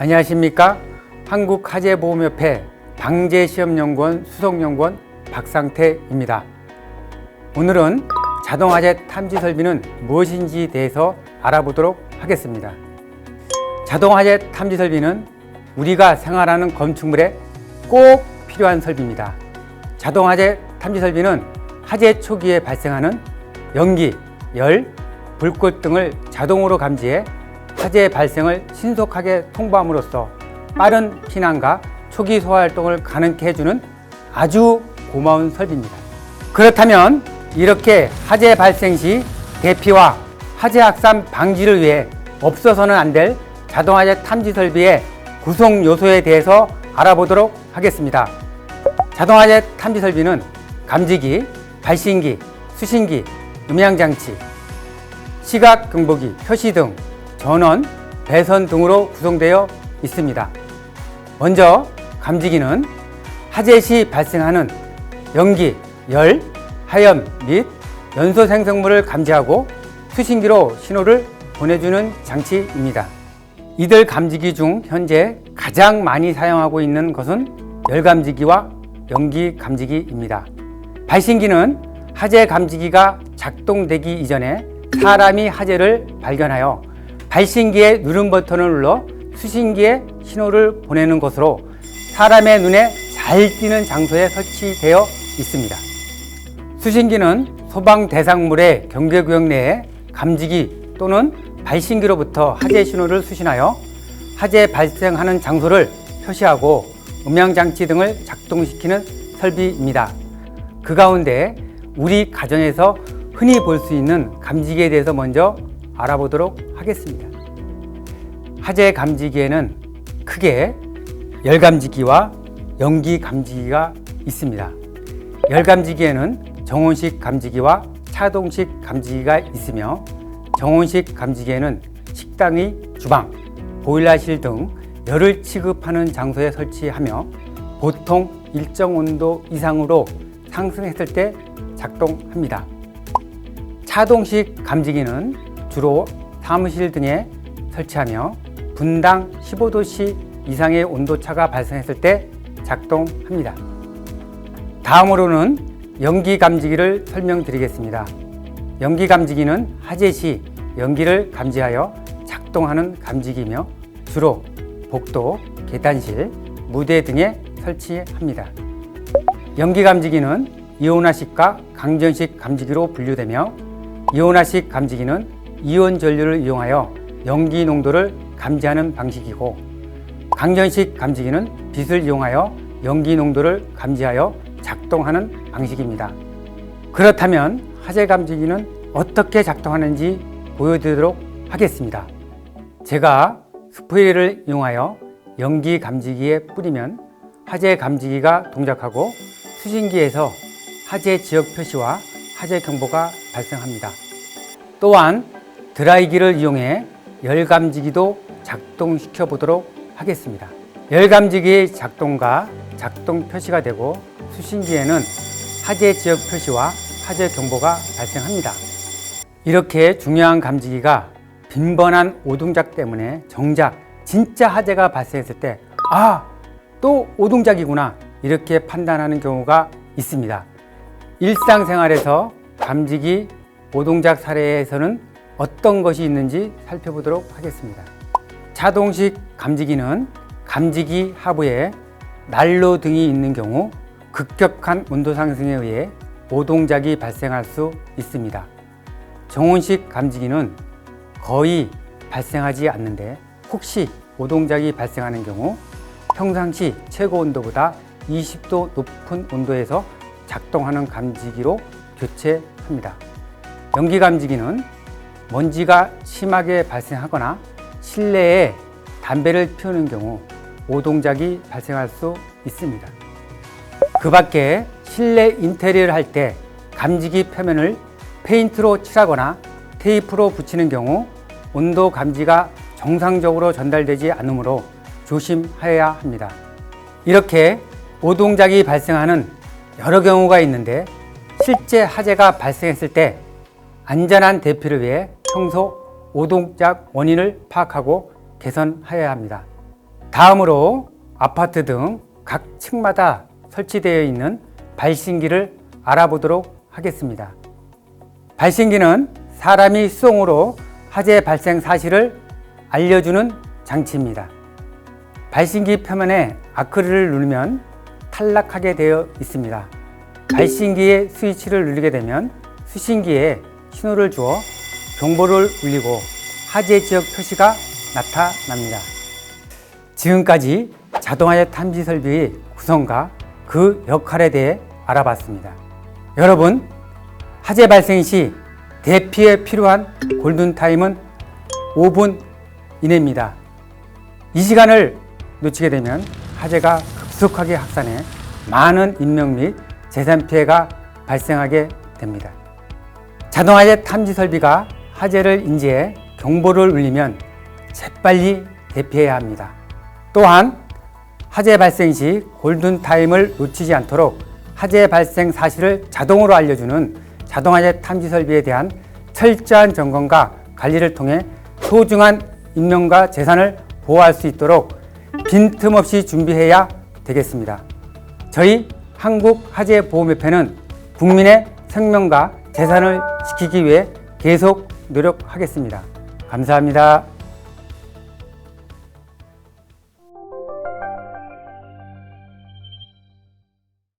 안녕하십니까 한국화재보험협회 방재시험연구원 수석연구원 박상태입니다. 오늘은 자동화재 탐지 설비는 무엇인지 대해서 알아보도록 하겠습니다. 자동화재 탐지 설비는 우리가 생활하는 건축물에 꼭 필요한 설비입니다. 자동화재 탐지 설비는 화재 초기에 발생하는 연기, 열, 불꽃 등을 자동으로 감지해 화재 발생을 신속하게 통보함으로써 빠른 피난과 초기 소화 활동을 가능케 해주는 아주 고마운 설비입니다. 그렇다면 이렇게 화재 발생 시 대피와 화재 확산 방지를 위해 없어서는 안 될 자동화재 탐지 설비의 구성 요소에 대해서 알아보도록 하겠습니다. 자동화재 탐지 설비는 감지기, 발신기, 수신기, 음향장치, 시각 경보기, 표시 등 전원, 배선 등으로 구성되어 있습니다. 먼저 감지기는 화재 시 발생하는 연기, 열, 하염 및 연소 생성물을 감지하고 수신기로 신호를 보내주는 장치입니다. 이들 감지기 중 현재 가장 많이 사용하고 있는 것은 열 감지기와 연기 감지기입니다. 발신기는 화재 감지기가 작동되기 이전에 사람이 화재를 발견하여 발신기의 누른 버튼을 눌러 수신기에 신호를 보내는 것으로 사람의 눈에 잘 띄는 장소에 설치되어 있습니다. 수신기는 소방 대상물의 경계 구역 내에 감지기 또는 발신기로부터 화재 신호를 수신하여 화재 발생하는 장소를 표시하고 음향 장치 등을 작동시키는 설비입니다. 그 가운데 우리 가정에서 흔히 볼 수 있는 감지기에 대해서 먼저 알아보도록 하겠습니다. 화재 감지기에는 크게 열 감지기와 연기 감지기가 있습니다. 열 감지기에는 정온식 감지기와 차동식 감지기가 있으며 정온식 감지기에는 식당의 주방, 보일러실 등 열을 취급하는 장소에 설치하며 보통 일정 온도 이상으로 상승했을 때 작동합니다. 차동식 감지기는 주로 사무실 등에 설치하며 분당 15도씨 이상의 온도차가 발생했을 때 작동합니다. 다음으로는 연기 감지기를 설명드리겠습니다. 연기 감지기는 화재 시 연기를 감지하여 작동하는 감지기이며 주로 복도, 계단실, 무대 등에 설치합니다. 연기 감지기는 이온화식과 강전식 감지기로 분류되며 이온화식 감지기는 이온 전류를 이용하여 연기 농도를 감지하는 방식이고 강전식 감지기는 빛을 이용하여 연기 농도를 감지하여 작동하는 방식입니다. 그렇다면 화재 감지기는 어떻게 작동하는지 보여드리도록 하겠습니다. 제가 스프레이를 이용하여 연기 감지기에 뿌리면 화재 감지기가 동작하고 수신기에서 화재 지역 표시와 화재 경보가 발생합니다. 또한 드라이기를 이용해 열 감지기도 작동시켜 보도록 하겠습니다. 열 감지기의 작동과 작동 표시가 되고 수신기에는 화재 지역 표시와 화재 경보가 발생합니다. 이렇게 중요한 감지기가 빈번한 오동작 때문에 정작 진짜 화재가 발생했을 때, 아, 또 오동작이구나. 이렇게 판단하는 경우가 있습니다. 일상생활에서 감지기 오동작 사례에서는 어떤 것이 있는지 살펴보도록 하겠습니다. 자동식 감지기는 감지기 하부에 난로 등이 있는 경우 급격한 온도 상승에 의해 오동작이 발생할 수 있습니다. 정온식 감지기는 거의 발생하지 않는데 혹시 오동작이 발생하는 경우 평상시 최고 온도보다 20도 높은 온도에서 작동하는 감지기로 교체합니다. 연기 감지기는 먼지가 심하게 발생하거나 실내에 담배를 피우는 경우 오동작이 발생할 수 있습니다. 그 밖에 실내 인테리어를 할 때 감지기 표면을 페인트로 칠하거나 테이프로 붙이는 경우 온도 감지가 정상적으로 전달되지 않으므로 조심하여야 합니다. 이렇게 오동작이 발생하는 여러 경우가 있는데 실제 화재가 발생했을 때 안전한 대피를 위해 평소 오동작 원인을 파악하고 개선하여야 합니다. 다음으로 아파트 등 각 층마다 설치되어 있는 발신기를 알아보도록 하겠습니다. 발신기는 사람이 수동으로 화재 발생 사실을 알려주는 장치입니다. 발신기 표면에 아크릴을 누르면 탈락하게 되어 있습니다. 발신기의 스위치를 누르게 되면 수신기에 신호를 주어 경보를 울리고 화재 지역 표시가 나타납니다. 지금까지 자동화재 탐지 설비의 구성과 그 역할에 대해 알아봤습니다. 여러분, 화재 발생 시 대피에 필요한 골든타임은 5분 이내입니다. 이 시간을 놓치게 되면 화재가 급속하게 확산해 많은 인명 및 재산 피해가 발생하게 됩니다. 자동화재 탐지 설비가 화재를 인지해 경보를 울리면 재빨리 대피해야 합니다. 또한 화재 발생 시 골든타임을 놓치지 않도록 화재 발생 사실을 자동으로 알려주는 자동화재 탐지 설비에 대한 철저한 점검과 관리를 통해 소중한 인명과 재산을 보호할 수 있도록 빈틈없이 준비해야 되겠습니다. 저희 한국화재보험협회는 국민의 생명과 재산을 지키기 위해 계속 노력하겠습니다. 감사합니다.